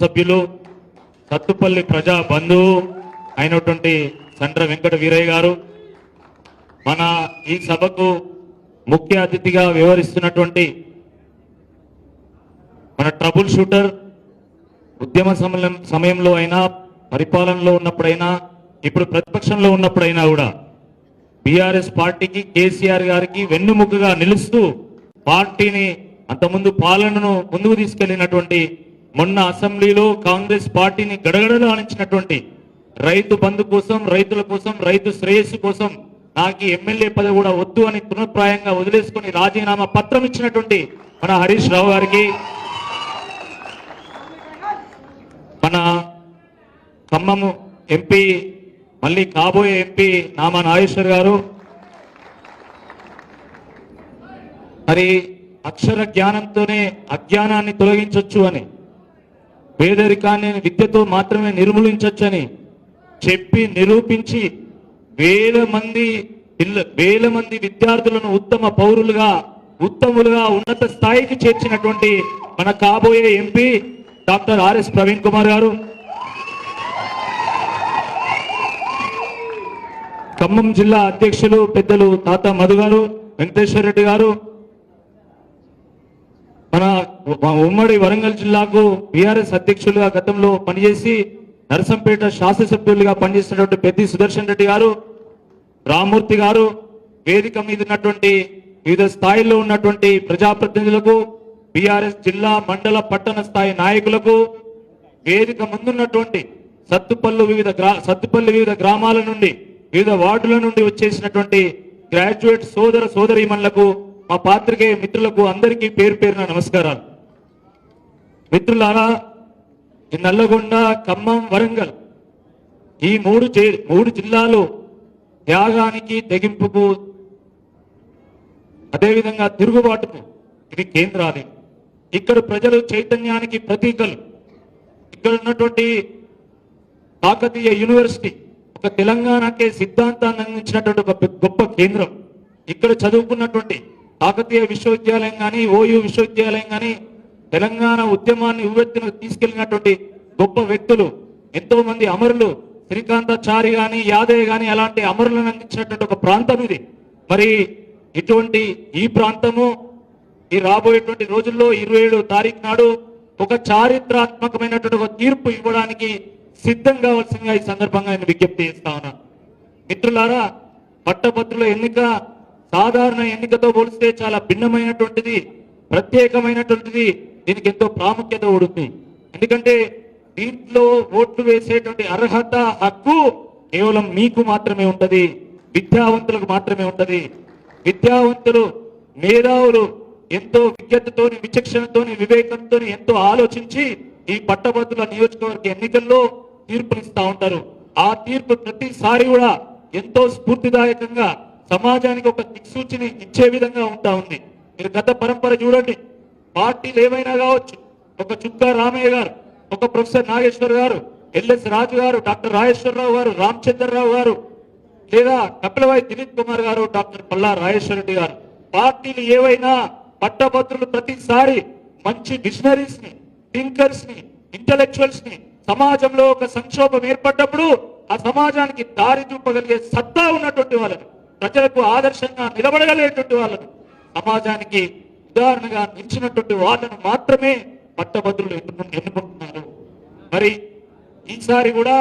సభ్యులు సత్తుపల్లి ప్రజా బంధువు అయినటువంటి సండ్ర వెంకట వీరయ్య గారు మన ఈ సభకు ముఖ్య అతిథిగా వ్యవహరిస్తున్నటువంటి మన ట్రబుల్ షూటర్ ఉద్యమ సమయం సమయంలో అయినా పరిపాలనలో ఉన్నప్పుడైనా ఇప్పుడు ప్రతిపక్షంలో ఉన్నప్పుడైనా కూడా బీఆర్ఎస్ పార్టీకి కేసీఆర్ గారికి వెన్నుముకగా నిలుస్తూ పార్టీని అంతకుముందు పాలనను ముందుకు తీసుకెళ్ళినటువంటి మొన్న అసెంబ్లీలో కాంగ్రెస్ పార్టీని గడగడలు ఆనించినటువంటి రైతు బంధు కోసం రైతుల కోసం రైతు శ్రేయస్సు కోసం నాకు ఎమ్మెల్యే పదవి కూడా వద్దు అని తృణప్రాయంగా వదిలేసుకుని రాజీనామా పత్రం ఇచ్చినటువంటి మన హరీష్ రావు గారికి మన ఖమ్మము ఎంపీ మళ్ళీ కాబోయే ఎంపీ నామా నాగేశ్వర్ గారు. మరి అక్షర జ్ఞానంతోనే అజ్ఞానాన్ని తొలగించవచ్చు అని పేదరికాన్ని విద్యతో మాత్రమే నిర్మూలించవచ్చని చెప్పి నిరూపించి వేల మంది పిల్ల వేల మంది విద్యార్థులను ఉత్తమ పౌరులుగా ఉత్తములుగా ఉన్నత స్థాయికి చేర్చినటువంటి మన కాబోయే MP doctor RS Praveen Kumar garu. Khammam జిల్లా అధ్యక్షులు పెద్దలు తాత మధు గారు వెంకటేశ్వర రెడ్డి గారు మన ఉమ్మడి వరంగల్ జిల్లాకు బీఆర్ఎస్ అధ్యక్షులుగా గతంలో పనిచేసి నరసంపేట శాసనసభ్యులుగా పనిచేసినటువంటి పెద్ది సుదర్శన్ రెడ్డి గారు రామూర్తి గారు వేదిక మీద ఉన్నటువంటి వివిధ స్థాయిల్లో ఉన్నటువంటి ప్రజాప్రతినిధులకు బీఆర్ఎస్ జిల్లా మండల పట్టణ స్థాయి నాయకులకు వేదిక ముందున్నటువంటి సత్తుపల్లి వివిధ గ్రా సత్తుపల్లి వివిధ గ్రామాల నుండి వివిధ వార్డుల నుండి వచ్చేసినటువంటి గ్రాడ్యుయేట్ సోదర సోదరీమణులకు మా పాత్రికేయ మిత్రులకు అందరికీ పేరు పేరున నమస్కారాలు. మిత్రులారా నల్లగొండ ఖమ్మం వరంగల్ ఈ మూడు మూడు జిల్లాలు త్యాగానికి తెగింపుకు అదేవిధంగా తిరుగుబాటుకు ఇవి కేంద్రాలు. ఇక్కడ ప్రజలు చైతన్యానికి ప్రతీకలు. ఇక్కడ ఉన్నటువంటి కాకతీయ యూనివర్సిటీ ఒక తెలంగాణకే సిద్ధాంతాన్ని అందించినటువంటి ఒక గొప్ప కేంద్రం. ఇక్కడ చదువుకున్నటువంటి కాకతీయ విశ్వవిద్యాలయం కానీ ఓయూ విశ్వవిద్యాలయం కానీ తెలంగాణ ఉద్యమాన్ని ఉవ్వెత్తున తీసుకెళ్ళినటువంటి గొప్ప వ్యక్తులు ఎంతో మంది అమరులు శ్రీకాంతాచారి కానీ యాదయ్య కానీ అలాంటి అమరులను అందించినటువంటి ఒక ప్రాంతం ఇది. మరి ఇటువంటి ఈ ప్రాంతము ఈ రాబోయేటువంటి రోజుల్లో ఇరవై ఏడు తారీఖు నాడు ఒక చారిత్రాత్మకమైనటువంటి ఒక తీర్పు ఇవ్వడానికి సిద్ధం కావాల్సిందిగా ఈ సందర్భంగా నేను విజ్ఞప్తి చేస్తా ఉన్నాను మిత్రులారా పట్టభద్రుల ఎన్నిక సాధారణ ఎన్నికతో పోలిస్తే చాలా భిన్నమైనటువంటిది ప్రత్యేకమైనటువంటిది దీనికి ఎంతో ప్రాముఖ్యత ఉంటుంది. ఎందుకంటే దీంట్లో ఓట్లు వేసేటువంటి అర్హత హక్కు కేవలం మీకు మాత్రమే ఉంటది విద్యావంతులకు మాత్రమే ఉంటది. విద్యావంతులు మేధావులు ఎంతో విజ్ఞతతోని విచక్షణతోని వివేకంతోని ఎంతో ఆలోచించి ఈ పట్టభద్రుల నియోజకవర్గ ఎన్నికల్లో తీర్పునిస్తా ఉంటారు. ఆ తీర్పు ప్రతిసారి కూడా ఎంతో స్ఫూర్తిదాయకంగా సమాజానికి ఒక దిక్సూచిని ఇచ్చే విధంగా ఉంటా ఉంది. మీరు గత పరంపర చూడండి. పార్టీలు ఏమైనా కావచ్చు. ఒక చుక్క రామయ్య గారు ఒక ప్రొఫెసర్ నాగేశ్వర్ గారు ఎల్ఎస్ రాజు గారు డాక్టర్ రాజేశ్వరరావు గారు రామచంద్రరావు గారు లేదా కపిలవాయి దిలీప్ కుమార్ గారు డాక్టర్ పల్లా రాజేశ్వర రెడ్డి గారు. పార్టీలు ఏవైనా పట్టభద్రులు ప్రతిసారి మంచి విజనరీస్ని థింకర్స్ని ఇంటలెక్చువల్స్ని సమాజంలో ఒక సంక్షోభం ఏర్పడ్డప్పుడు ఆ సమాజానికి దారి చూపగలిగే సత్తా ఉన్నటువంటి వాళ్ళని ప్రజలకు ఆదర్శంగా నిలబడగలిగేటువంటి వాళ్ళను సమాజానికి ఉదాహరణగా నిలిచినటువంటి వాళ్ళను మాత్రమే పట్టభద్రులు ఎన్నుకు ఎన్నుకుంటున్నారు. మరి ఈసారి కూడా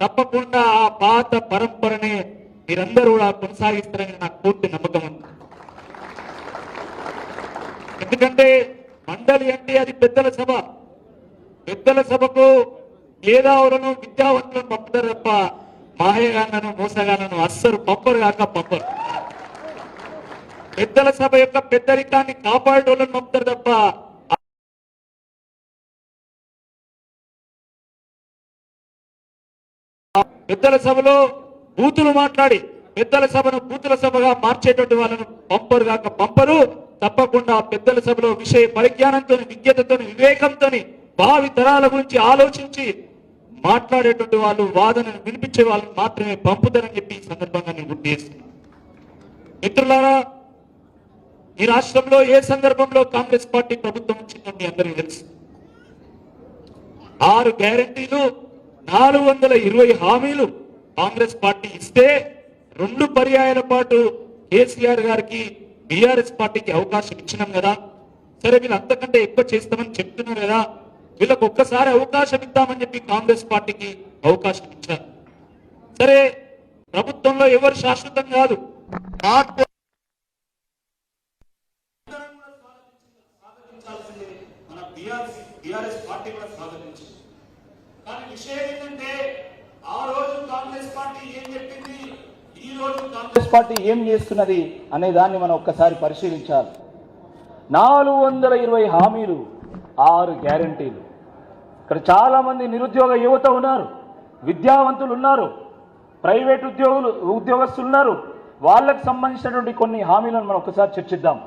తప్పకుండా ఆ పాత పరంపరనే మీరందరూ కూడా కొనసాగిస్తారని నాకు పూర్తి నమ్మకం ఉంది. ఎందుకంటే మండలి అంటే అది పెద్దల సభ. పెద్దల సభకు మేధావులను విద్యావంతులను పంపుతారు తప్ప మాయగాళ్ళను మోసగాళ్ళను అస్సలు పంపరు కాక పంపరు. పెద్దల సభ యొక్క పెద్దరికాన్ని కాపాడేటోళ్ళని పంపుతారు తప్ప పెద్దల సభలో బూతులు మాట్లాడి పెద్దల సభను బూతుల సభగా మార్చేటువంటి వాళ్ళను పంపరు కాక పంపరు. తప్పకుండా పెద్దల సభలో విషయ పరిజ్ఞానంతో విజ్ఞతతో వివేకంతో భావి తరాల గురించి ఆలోచించి మాట్లాడేటువంటి వాళ్ళు వాదనను వినిపించే వాళ్ళని మాత్రమే పంపుతారని చెప్పి ఈ సందర్భంగా నేను గుర్తు చేస్తున్నాను మిత్రులారా ఈ రాష్ట్రంలో ఏ సందర్భంలో కాంగ్రెస్ పార్టీ ప్రభుత్వం వచ్చిందో మీ అందరికీ తెలుసు. ఆరు గ్యారెంటీలు నాలుగు వందల ఇరవై హామీలు కాంగ్రెస్ పార్టీ ఇస్తే రెండు పర్యాయాల పాటు కేసీఆర్ గారికి బీఆర్ఎస్ పార్టీకి అవకాశం ఇచ్చినాం కదా. సరే వీళ్ళు అంతకంటే ఎక్కువ చేస్తామని చెప్తున్నారు కదా. వీళ్ళకు ఒక్కసారి అవకాశం ఇద్దామని చెప్పి కాంగ్రెస్ పార్టీకి అవకాశం ఇచ్చారు. సరే ప్రభుత్వంలో ఎవరు శాశ్వతం కాదు. పార్టీ కూడా స్వాగతించింది కానీ విషయం ఏంటంటే ఆ రోజు కాంగ్రెస్ పార్టీ ఏం చెప్పింది ఈ రోజు కాంగ్రెస్ పార్టీ ఏం చేస్తున్నది అనే దాన్ని మనం ఒక్కసారి పరిశీలించాలి. నాలుగు వందల ఇరవై హామీలు ఆరు గ్యారంటీలు. ఇక్కడ చాలామంది నిరుద్యోగ యువత ఉన్నారు విద్యావంతులు ఉన్నారు ప్రైవేట్ ఉద్యోగులు ఉద్యోగస్తులు ఉన్నారు వాళ్ళకు సంబంధించినటువంటి కొన్ని హామీలను మనం ఒకసారి చర్చిద్దాం.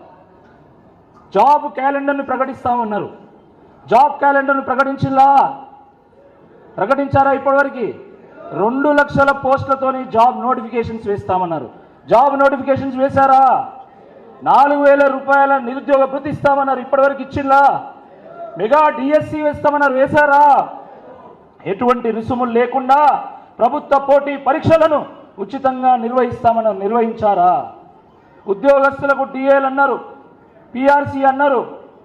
Job క్యాలెండర్ను ప్రకటిస్తామన్నారు job క్యాలెండర్ను ప్రకటించిందా? ప్రకటించారా ఇప్పటివరకు? రెండు లక్షల పోస్టులతోని జాబ్ నోటిఫికేషన్స్ వేస్తామన్నారు. జాబ్ నోటిఫికేషన్స్ వేశారా? నాలుగు వేల రూపాయల నిరుద్యోగ భృతి ఇస్తామన్నారు. ఇప్పటివరకు ఇచ్చిందా? మెగా డిఎస్సి వేస్తామన్నారు వేశారా? ఎటువంటి రుసుములు లేకుండా ప్రభుత్వ పోటీ పరీక్షలను ఉచితంగా నిర్వహిస్తామన్నారు నిర్వహించారా? ఉద్యోగస్తులకు డిఏలు అన్నారు పిఆర్సీ అన్నారు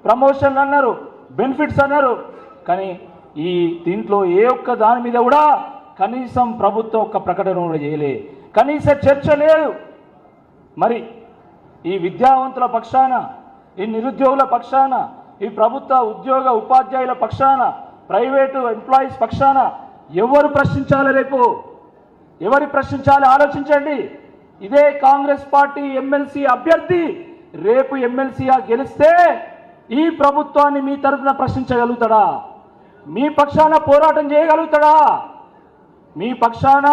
ప్రమోషన్లు అన్నారు బెనిఫిట్స్ అన్నారు. కానీ ఈ దీంట్లో ఏ ఒక్క దాని మీద కూడా కనీసం ప్రభుత్వం ఒక్క ప్రకటన కూడా చేయలే. కనీస చర్చ లేదు. మరి ఈ విద్యావంతుల పక్షాన ఈ నిరుద్యోగుల పక్షాన ఈ ప్రభుత్వ ఉద్యోగ ఉపాధ్యాయుల పక్షాన ప్రైవేటు ఎంప్లాయీస్ పక్షాన ఎవరు ప్రశ్నించాలి రేపు? ఎవరు ప్రశ్నించాలి? ఆలోచించండి. ఇదే కాంగ్రెస్ పార్టీ ఎమ్మెల్సీ అభ్యర్థి రేపు ఎమ్మెల్సీగా గెలిస్తే ఈ ప్రభుత్వాన్ని మీ తరఫున ప్రశ్నించగలుగుతాడా? మీ పక్షాన పోరాటం చేయగలుగుతాడా? మీ పక్షాన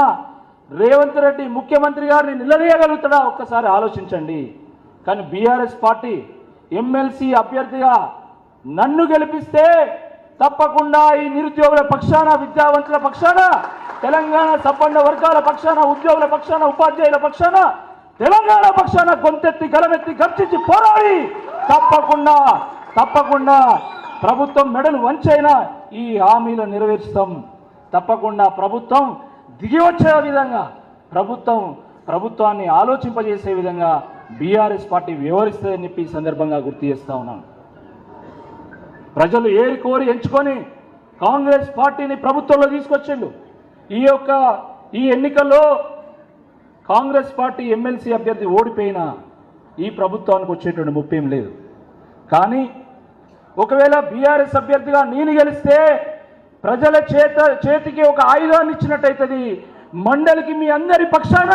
రేవంత్ రెడ్డి ముఖ్యమంత్రి గారిని నిలదీయగలుగుతాడా? ఒక్కసారి ఆలోచించండి. కానీ బీఆర్ఎస్ పార్టీ ఎమ్మెల్సీ అభ్యర్థిగా నన్ను గెలిపిస్తే తప్పకుండా ఈ నిరుద్యోగుల పక్షాన విద్యావంతుల పక్షాన తెలంగాణ సంపన్న వర్గాల పక్షాన ఉద్యోగుల పక్షాన ఉపాధ్యాయుల పక్షాన తెలంగాణ పక్షాన గొంతెత్తి గలమెత్తి గర్జించి పోరాడి తప్పకుండా తప్పకుండా ప్రభుత్వం మెడలు వంచైనా ఈ హామీలు నెరవేర్చుతాం తప్పకుండా ప్రభుత్వం దిగి వచ్చే విధంగా ప్రభుత్వం ప్రభుత్వాన్ని ఆలోచింపజేసే విధంగా బీఆర్ఎస్ పార్టీ వ్యవహరిస్తుందని చెప్పి ఈ సందర్భంగా గుర్తు చేస్తా ఉన్నాను. ప్రజలు ఏరి కోరి ఎంచుకొని కాంగ్రెస్ పార్టీని ప్రభుత్వంలో తీసుకొచ్చిండు. ఈ యొక్క ఈ ఎన్నికల్లో కాంగ్రెస్ పార్టీ ఎమ్మెల్సీ అభ్యర్థి ఓడిపోయినా ఈ ప్రభుత్వానికి వచ్చేటువంటి ముప్పేం లేదు. కానీ ఒకవేళ బీఆర్ఎస్ అభ్యర్థిగా నేను గెలిస్తే ప్రజల చేత చేతికి ఒక ఆయుధాన్ని ఇచ్చినట్టయితుంది. మండలికి మీ అందరి పక్షాన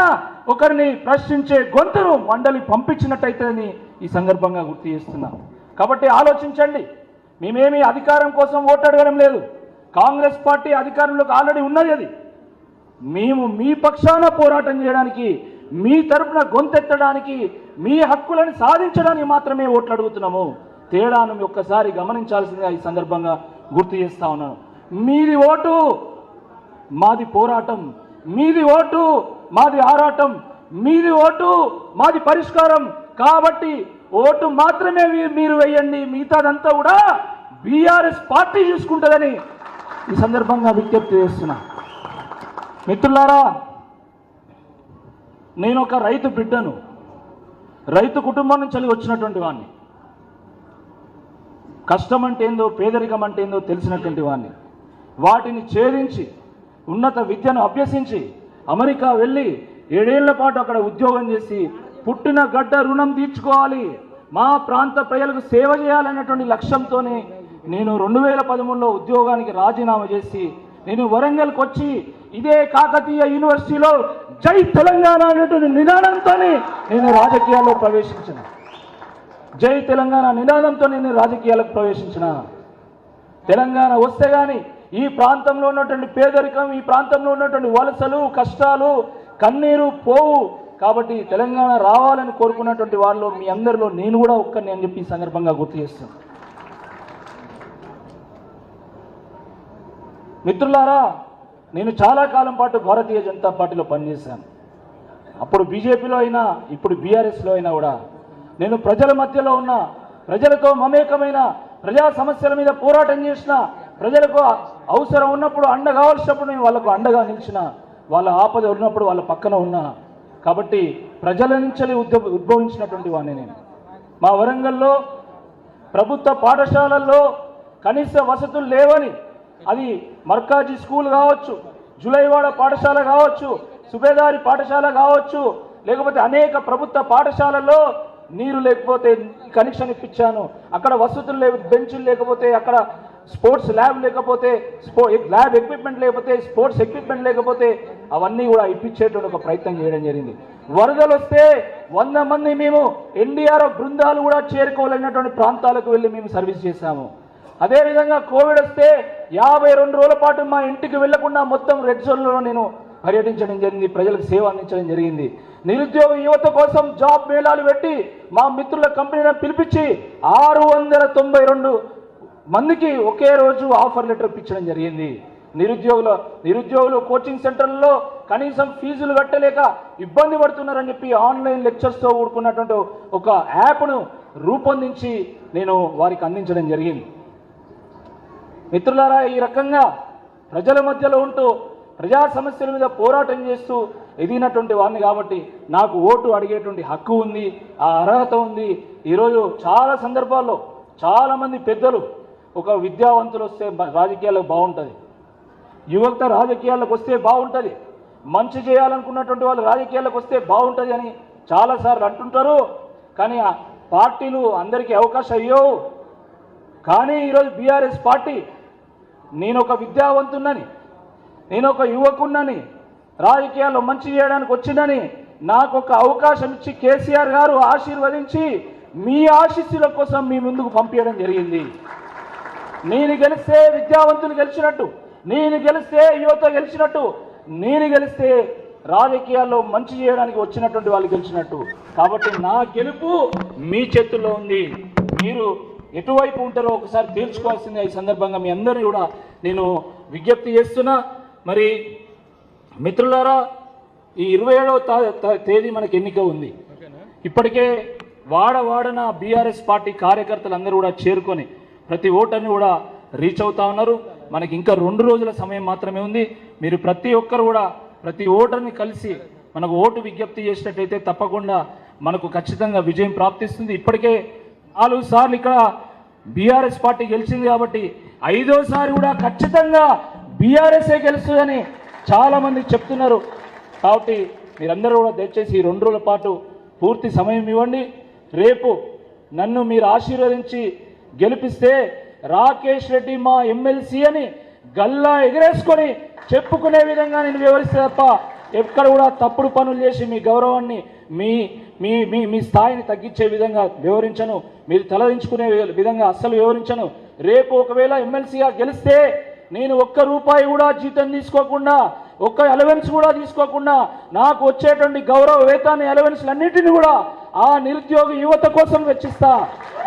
ఒకరిని ప్రశ్నించే గొంతును మండలి పంపించినట్టయితేని ఈ సందర్భంగా గుర్తు చేస్తున్నా. కాబట్టి ఆలోచించండి. మేమేమి అధికారం కోసం ఓటు అడగడం లేదు. కాంగ్రెస్ పార్టీ అధికారంలోకి ఆల్రెడీ ఉన్నది అది. మేము మీ పక్షాన పోరాటం చేయడానికి మీ తరపున గొంతెత్తడానికి మీ హక్కులను సాధించడానికి మాత్రమే ఓట్లు అడుగుతున్నాము. తేడాను ఒక్కసారి గమనించాల్సిందిగా ఈ సందర్భంగా గుర్తు చేస్తా ఉన్నాను. మీది ఓటు మాది పోరాటం. మీది ఓటు మాది ఆరాటం. మీది ఓటు మాది పరిష్కారం. కాబట్టి ఓటు మాత్రమే మీ- మీరు వేయండి. మిగతాదంతా కూడా బీఆర్ఎస్ పార్టీ చూసుకుంటుందని ఈ సందర్భంగా విజ్ఞప్తి చేస్తున్నా. మిత్రులారా నేను ఒక రైతు బిడ్డను రైతు కుటుంబం నుంచి వచ్చినటువంటి వాడిని కష్టం అంటే ఏందో పేదరికం అంటే ఏందో తెలిసినటువంటి వాడిని వాటిని ఛేదించి ఉన్నత విద్యను అభ్యసించి అమెరికా వెళ్ళి ఏడేళ్ళ పాటు అక్కడ ఉద్యోగం చేసి పుట్టిన గడ్డ రుణం తీర్చుకోవాలి మా ప్రాంత ప్రజలకు సేవ చేయాలనేటువంటి లక్ష్యంతోనే నేను రెండు వేల పదమూడులో ఉద్యోగానికి రాజీనామా చేసి నేను వరంగల్కి వచ్చి ఇదే కాకతీయ యూనివర్సిటీలో జై తెలంగాణ అనేటువంటి నినాదంతో నేను రాజకీయాల్లో ప్రవేశించిన. జై తెలంగాణ నినాదంతో నేను రాజకీయాలకు ప్రవేశించిన. తెలంగాణ వస్తే కానీ ఈ ప్రాంతంలో ఉన్నటువంటి పేదరికం ఈ ప్రాంతంలో ఉన్నటువంటి వలసలు కష్టాలు కన్నీరు పోవు. కాబట్టి తెలంగాణ రావాలని కోరుకున్నటువంటి వారిలో మీ అందరిలో నేను కూడా ఒక్కరిని అని చెప్పి ఈ సందర్భంగా గుర్తు చేస్తాను మిత్రులారా నేను చాలా కాలం పాటు భారతీయ జనతా పార్టీలో పనిచేశాను. అప్పుడు బీజేపీలో అయినా ఇప్పుడు బీఆర్ఎస్లో అయినా కూడా నేను ప్రజల మధ్యలో ఉన్న ప్రజలతో మమేకమైన ప్రజా సమస్యల మీద పోరాటం చేసిన ప్రజలకు అవసరం ఉన్నప్పుడు అండ కావాల్సినప్పుడు నేను వాళ్ళకు అండగా నిలిచిన వాళ్ళ ఆపద ఉన్నప్పుడు వాళ్ళ పక్కన ఉన్నా. కాబట్టి ప్రజల నుంచి ఉద్భ ఉద్భవించినటువంటి వాడిని నేను. మా వరంగల్లో ప్రభుత్వ పాఠశాలల్లో కనీస వసతులు లేవని అది మర్కాజీ స్కూల్ కావచ్చు జులైవాడ పాఠశాల కావచ్చు సుబేదారి పాఠశాల కావచ్చు లేకపోతే అనేక ప్రభుత్వ పాఠశాలల్లో నీరు లేకపోతే కనెక్షన్ ఇప్పించాను. అక్కడ వసతులు లేవు బెంచులు లేకపోతే అక్కడ స్పోర్ట్స్ ల్యాబ్ లేకపోతే స్పో ల్యాబ్ ఎక్విప్మెంట్ లేకపోతే స్పోర్ట్స్ ఎక్విప్మెంట్ లేకపోతే అవన్నీ కూడా ఇప్పించేటువంటి ఒక ప్రయత్నం చేయడం జరిగింది. వరదలు వస్తే వంద మంది మేము ఎన్డీఆర్ఎఫ్ బృందాలు కూడా చేరుకోలేనటువంటి ప్రాంతాలకు వెళ్ళి మేము సర్వీస్ చేశాము. అదేవిధంగా కోవిడ్ వస్తే యాభై రెండు రోజుల పాటు మా ఇంటికి వెళ్ళకుండా మొత్తం రెడ్ జోన్లో నేను పర్యటించడం జరిగింది ప్రజలకు సేవ అందించడం జరిగింది. నిరుద్యోగ యువత కోసం జాబ్ మేళాలు పెట్టి మా మిత్రుల కంపెనీలను పిలిపించి ఆరు వందల తొంభై రెండు మందికి ఒకే రోజు ఆఫర్ లెటర్ ఇప్పించడం జరిగింది. నిరుద్యోగుల నిరుద్యోగులు కోచింగ్ సెంటర్లలో కనీసం ఫీజులు కట్టలేక ఇబ్బంది పడుతున్నారని చెప్పి ఆన్లైన్ లెక్చర్స్తో కూడుకున్నటువంటి ఒక యాప్ను రూపొందించి నేను వారికి అందించడం జరిగింది. మిత్రులారా ఈ రకంగా ప్రజల మధ్యలో ఉంటూ ప్రజా సమస్యల మీద పోరాటం చేస్తూ ఎదిగినటువంటి వాడిని కాబట్టి నాకు ఓటు అడిగేటువంటి హక్కు ఉంది ఆ అర్హత ఉంది. ఈరోజు చాలా సందర్భాల్లో చాలామంది పెద్దలు ఒక విద్యావంతులు వస్తే రాజకీయాలకు బాగుంటుంది. యువత రాజకీయాలకు వస్తే బాగుంటుంది. మంచి చేయాలనుకున్నటువంటి వాళ్ళు రాజకీయాలకు వస్తే బాగుంటుంది అని చాలాసార్లు అంటుంటారు. కానీ పార్టీలు అందరికీ అవకాశం అయ్యో కానీ ఈరోజు బీఆర్ఎస్ పార్టీ నేను ఒక విద్యావంతున్నని నేను ఒక యువకున్నని రాజకీయాల్లో మంచి చేయడానికి వచ్చిందని నాకు ఒక అవకాశం ఇచ్చి కేసీఆర్ గారు ఆశీర్వదించి మీ ఆశీస్సుల కోసం మీ ముందుకు పంపించడం జరిగింది. నేను గెలిస్తే విద్యావంతులు గెలిచినట్టు నేను గెలిస్తే యువత గెలిచినట్టు నేను గెలిస్తే రాజకీయాల్లో మంచి చేయడానికి వచ్చినటువంటి వాళ్ళు గెలిచినట్టు. కాబట్టి నా గెలుపు మీ చేతుల్లో ఉంది. మీరు ఎటువైపు ఉంటారో ఒకసారి తేల్చుకోవాల్సిందే ఈ సందర్భంగా మీ అందరినీ కూడా నేను విజ్ఞప్తి చేస్తున్నా. మరి మిత్రులారా ఈ ఇరవై ఏడవ తేదీ మనకి ఎన్నిక ఉంది. ఇప్పటికే వాడ వాడన బీఆర్ఎస్ పార్టీ కార్యకర్తలు అందరూ కూడా చేరుకొని ప్రతి ఓటర్ని కూడా రీచ్ అవుతా ఉన్నారు. మనకి ఇంకా రెండు రోజుల సమయం మాత్రమే ఉంది. మీరు ప్రతి ఒక్కరు కూడా ప్రతి ఓటర్ని కలిసి మనకు ఓటు విజ్ఞప్తి చేసినట్టయితే తప్పకుండా మనకు ఖచ్చితంగా విజయం ప్రాప్తిస్తుంది. ఇప్పటికే నాలుగు సార్లు ఇక్కడ బీఆర్ఎస్ పార్టీ గెలిచింది కాబట్టి ఐదోసారి కూడా ఖచ్చితంగా బీఆర్ఎస్ఏ గెలుస్తుందని చాలామంది చెప్తున్నారు. కాబట్టి మీరందరూ కూడా దయచేసి ఈ రెండు రోజుల పాటు పూర్తి సమయం ఇవ్వండి. రేపు నన్ను మీరు ఆశీర్వదించి గెలిపిస్తే రాకేష్ రెడ్డి మా ఎమ్మెల్సీ అని గల్లా ఎగరేసుకొని చెప్పుకునే విధంగా నేను వివరిస్తే తప్ప ఎక్కడ కూడా తప్పుడు పనులు చేసి మీ గౌరవాన్ని మీ మీ మీ మీ స్థాయిని తగ్గించే విధంగా వివరించను. మీరు తలదించుకునే విధంగా అస్సలు వివరించను. రేపు ఒకవేళ ఎమ్మెల్సీగా గెలిస్తే నేను ఒక్క రూపాయి కూడా జీతం తీసుకోకుండా ఒక్క అలవెన్స్ కూడా తీసుకోకుండా నాకు వచ్చేటువంటి గౌరవ వేతాన్ని అలవెన్స్లన్నింటినీ కూడా ఆ నిరుద్యోగ యువత కోసం వెచ్చిస్తా.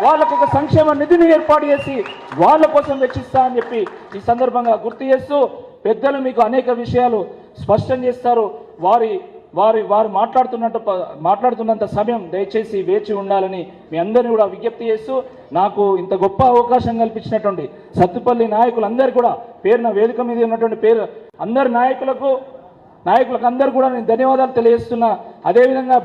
వాళ్ళకు ఒక సంక్షేమ నిధిని ఏర్పాటు చేసి వాళ్ళ కోసం వెచ్చిస్తా అని చెప్పి ఈ సందర్భంగా గుర్తు చేస్తూ పెద్దలు మీకు అనేక విషయాలు స్పష్టం చేస్తారు. వారి వారి వారు మాట్లాడుతున్నట్టు మాట్లాడుతున్నంత సమయం దయచేసి వేచి ఉండాలని మీ అందరినీ కూడా విజ్ఞప్తి చేస్తూ నాకు ఇంత గొప్ప అవకాశం కల్పించినటువంటి సత్తుపల్లి నాయకులందరూ కూడా పేరున వేదిక మీద ఉన్నటువంటి పేరు అందరి నాయకులకు నాయకులకు అందరూ కూడా నేను ధన్యవాదాలు తెలియజేస్తున్నా. అదేవిధంగా